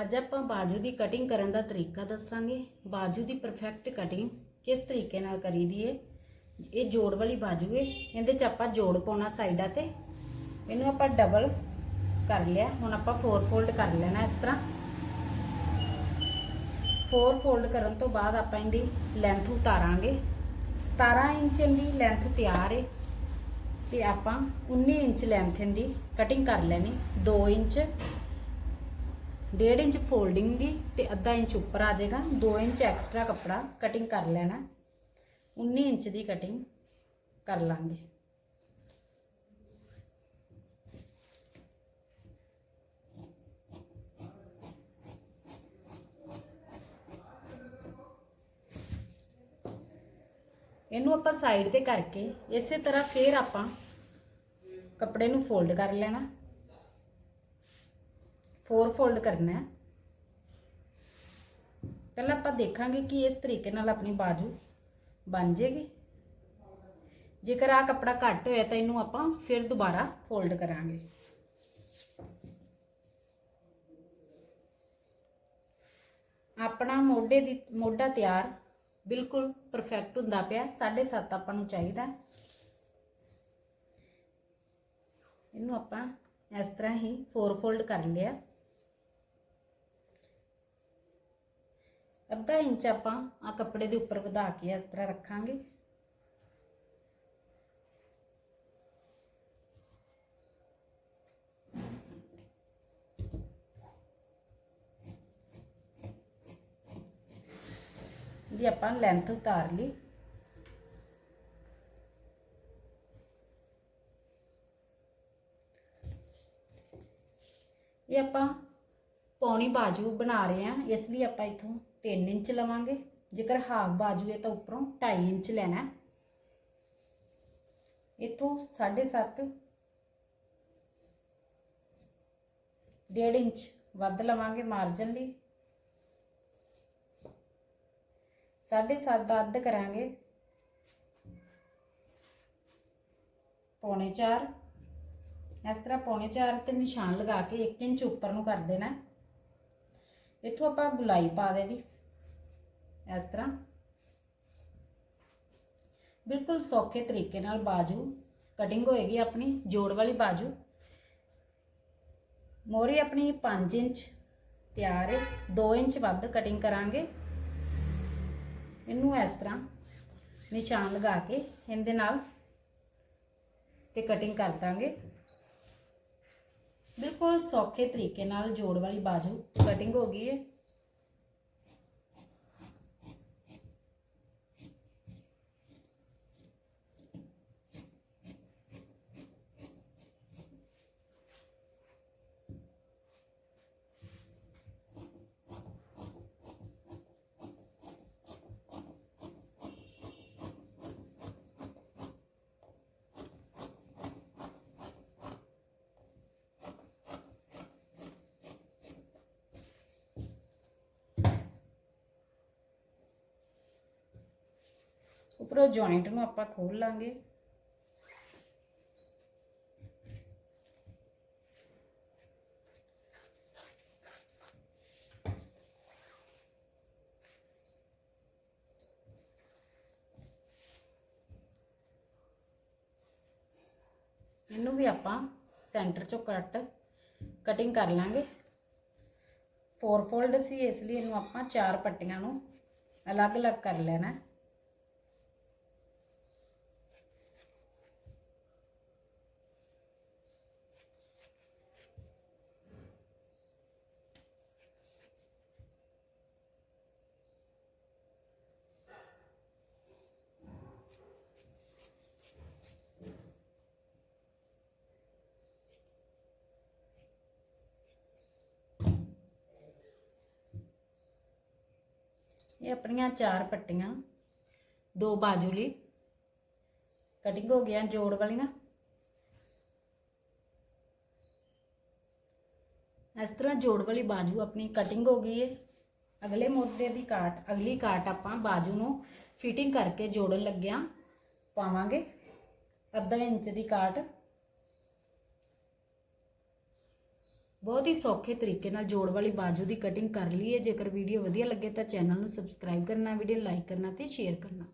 ਅੱਜ ਆਪਾਂ ਬਾਜੂ ਦੀ ਕਟਿੰਗ ਕਰਨ ਦਾ ਤਰੀਕਾ ਦੱਸਾਂਗੇ। ਬਾਜੂ ਦੀ ਪਰਫੈਕਟ ਕਟਿੰਗ ਕਿਸ ਤਰੀਕੇ ਨਾਲ ਕਰੀ ਦੀ ਏ? ਇਹ ਜੋੜ ਵਾਲੀ ਬਾਜੂ ਏ। ਇਹਦੇ ਚ ਆਪਾਂ ਜੋੜ ਪਾਉਣਾ ਸਾਈਡਾਂ ਤੇ। ਇਹਨੂੰ ਆਪਾਂ ਡਬਲ ਕਰ ਲਿਆ। ਹੁਣ ਆਪਾਂ 4 ਫੋਲਡ ਕਰ ਲੈਣਾ ਇਸ ਤਰ੍ਹਾਂ। 4 ਫੋਲਡ ਕਰਨ ਤੋਂ ਬਾਅਦ ਆਪਾਂ ਇਹਦੀ ਲੈਂਥ ਉਤਾਰਾਂਗੇ। 17 ਇੰਚ ਦੀ ਲੈਂਥ ਤਿਆਰ ਏ। ਤੇ ਆਪਾਂ 19 ਇੰਚ ਲੈਂਥ ਦੀ ਕਟਿੰਗ ਕਰ ਲੈਣੀ। 2 ਇੰਚ 1.5 ਇੰਚ ਫੋਲਡਿੰਗ ਦੀ ਤੇ ਅੱਧਾ ਇੰਚ ਉੱਪਰ ਆ ਜਾਏਗਾ। 2 ਇੰਚ ਐਕਸਟਰਾ ਕੱਪੜਾ ਕਟਿੰਗ ਕਰ ਲੈਣਾ। 19 ਇੰਚ ਦੀ ਕਟਿੰਗ ਕਰ ਲਾਂਗੇ। ਇਹਨੂੰ ਆਪਾਂ ਸਾਈਡ ਤੇ ਕਰਕੇ ਇਸੇ ਤਰ੍ਹਾਂ ਫੇਰ ਆਪਾਂ ਕੱਪੜੇ ਨੂੰ ਫੋਲਡ ਕਰ ਲੈਣਾ। ਫੋਰ ਫੋਲਡ ਕਰਨਾ ਹੈ। ਪਹਿਲਾਂ ਆਪਾਂ ਦੇਖਾਂਗੇ ਕਿ ਇਸ ਤਰੀਕੇ ਨਾਲ ਆਪਣੀ ਬਾਜੂ ਬਣ ਜੇਗੀ। ਜੇਕਰ ਆ ਕੱਪੜਾ ਘੱਟ ਹੋਇਆ ਤਾਂ ਇਹਨੂੰ ਆਪਾਂ ਫਿਰ ਦੁਬਾਰਾ ਫੋਲਡ ਕਰਾਂਗੇ। ਆਪਣਾ ਮੋਢੇ ਦੀ, ਮੋਢਾ ਤਿਆਰ ਬਿਲਕੁਲ ਪਰਫੈਕਟ ਹੁੰਦਾ ਪਿਆ। 7.5 ਆਪਾਂ ਨੂੰ ਚਾਹੀਦਾ। ਇਹਨੂੰ ਆਪਾਂ ਇਸ ਤਰ੍ਹਾਂ ਹੀ ਫੋਰ ਫੋਲਡ ਕਰ ਲਿਆ। ਅੱਧਾ ਇੰਚ ਆਪਾਂ ਆ ਕੱਪੜੇ ਦੇ ਉੱਪਰ ਵਧਾ ਕੇ ਇਸ ਤਰ੍ਹਾਂ ਰੱਖਾਂਗੇ। ਜੀ ਆਪਾਂ ਲੈਂਥ ਉਤਾਰ ਲਈ। ਇਹ ਆਪਾਂ ਪੌਣੀ ਬਾਜੂ ਬਣਾ ਰਹੇ ਹਾਂ। ਇਸ ਲਈ ਆਪਾਂ ਇਥੋਂ 3 ਇੰਚ ਲਵਾਂਗੇ। ਜੇਕਰ ਹਾਫ ਬਾਜੂ ਹੈ ਤਾਂ ਉੱਪਰੋਂ 2.5 ਇੰਚ ਲੈਣਾ ਹੈ। ਇਥੋਂ 7.5 ਡੇਢ ਇੰਚ ਵੱਧ ਲਵਾਂਗੇ ਮਾਰਜਨ ਲਈ। 7.5 ਦਾ ਅੱਧ ਕਰਾਂਗੇ। ਪੌਣੇ 4 ਇਸ ਤਰ੍ਹਾਂ ਪੌਣੇ 4 ਤੇ ਨਿਸ਼ਾਨ ਲਗਾ ਕੇ 1 ਇੰਚ ਉੱਪਰ ਨੂੰ ਕਰ ਦੇਣਾ ਇੱਥੋਂ ਆਪਾਂ ਗੁਲਾਈ ਪਾ ਦੇਣੀ। ਇਸ ਤਰ੍ਹਾਂ। ਬਿਲਕੁਲ ਸੌਖੇ ਤਰੀਕੇ ਨਾਲ ਬਾਜੂ ਕਟਿੰਗ ਹੋਏਗੀ ਆਪਣੀ, ਜੋੜ ਵਾਲੀ ਬਾਜੂ। ਮੋਰੀ ਆਪਣੀ 5 ਇੰਚ, ਤਿਆਰ ਹੈ 2 ਇੰਚ ਵੱਧ ਕਟਿੰਗ ਕਰਾਂਗੇ। ਇਹਨੂੰ ਇਸ ਤਰ੍ਹਾਂ ਨਿਸ਼ਾਨ ਲਗਾ ਕੇ ਇਹਦੇ ਨਾਲ ਤੇ ਕਟਿੰਗ ਕਰ ਦਾਂਗੇ। ਬਿਲਕੁਲ ਸੌਖੇ ਤਰੀਕੇ ਨਾਲ ਜੋੜ ਵਾਲੀ ਬਾਜੂ ਕਟਿੰਗ ਹੋ ਗਈ ਹੈ। ਉੱਪਰੋਂ ਜੁਆਇੰਟ ਨੂੰ ਆਪਾਂ ਖੋਲ ਲਾਂਗੇ। ਇਹਨੂੰ ਵੀ ਆਪਾਂ ਸੈਂਟਰ ਚੋਂ ਕੱਟ ਕਟਿੰਗ ਕਰ ਲਾਂਗੇ। ਫੋਰ ਫੋਲਡ ਸੀ, ਇਸ ਲਈ ਇਹਨੂੰ ਆਪਾਂ ਚਾਰ ਪੱਟੀਆਂ ਨੂੰ ਅਲੱਗ-ਅਲੱਗ ਕਰ ਲੈਣਾ। ਹੈ ਇਹ ਆਪਣੀਆਂ ਚਾਰ ਪੱਟੀਆਂ, ਦੋ ਬਾਜੂ ਲਈ ਕਟਿੰਗ ਹੋ ਗਿਆ ਜੋੜ ਵਾਲੀਆਂ। ਇਸ ਤਰ੍ਹਾਂ ਜੋੜ ਵਾਲੀ ਬਾਜੂ ਆਪਣੀ ਕਟਿੰਗ ਹੋ ਗਈ ਹੈ ਅਗਲੇ ਮੋਢੇ ਦੀ ਕਾਟ, ਅਗਲੀ ਕਾਟ ਆਪਾਂ ਬਾਜੂ ਨੂੰ ਫਿਟਿੰਗ ਕਰਕੇ ਜੋੜਨ ਲੱਗਿਆ ਪਾਵਾਂਗੇ। ਅੱਧਾ ਇੰਚ ਦੀ ਕਾਟ। ਬਹੁਤ ਹੀ ਸੌਖੇ ਤਰੀਕੇ ਨਾਲ ਜੋੜ ਵਾਲੀ ਬਾਜੂ ਦੀ ਕਟਿੰਗ ਕਰ ਲਈ ਹੈ ਜੇਕਰ ਵੀਡੀਓ ਵਧੀਆ ਲੱਗੇ ਤਾਂ ਚੈਨਲ ਨੂੰ ਸਬਸਕ੍ਰਾਈਬ ਕਰਨਾ ਵੀਡੀਓ ਲਾਈਕ ਕਰਨਾ ਤੇ ਸ਼ੇਅਰ ਕਰਨਾ।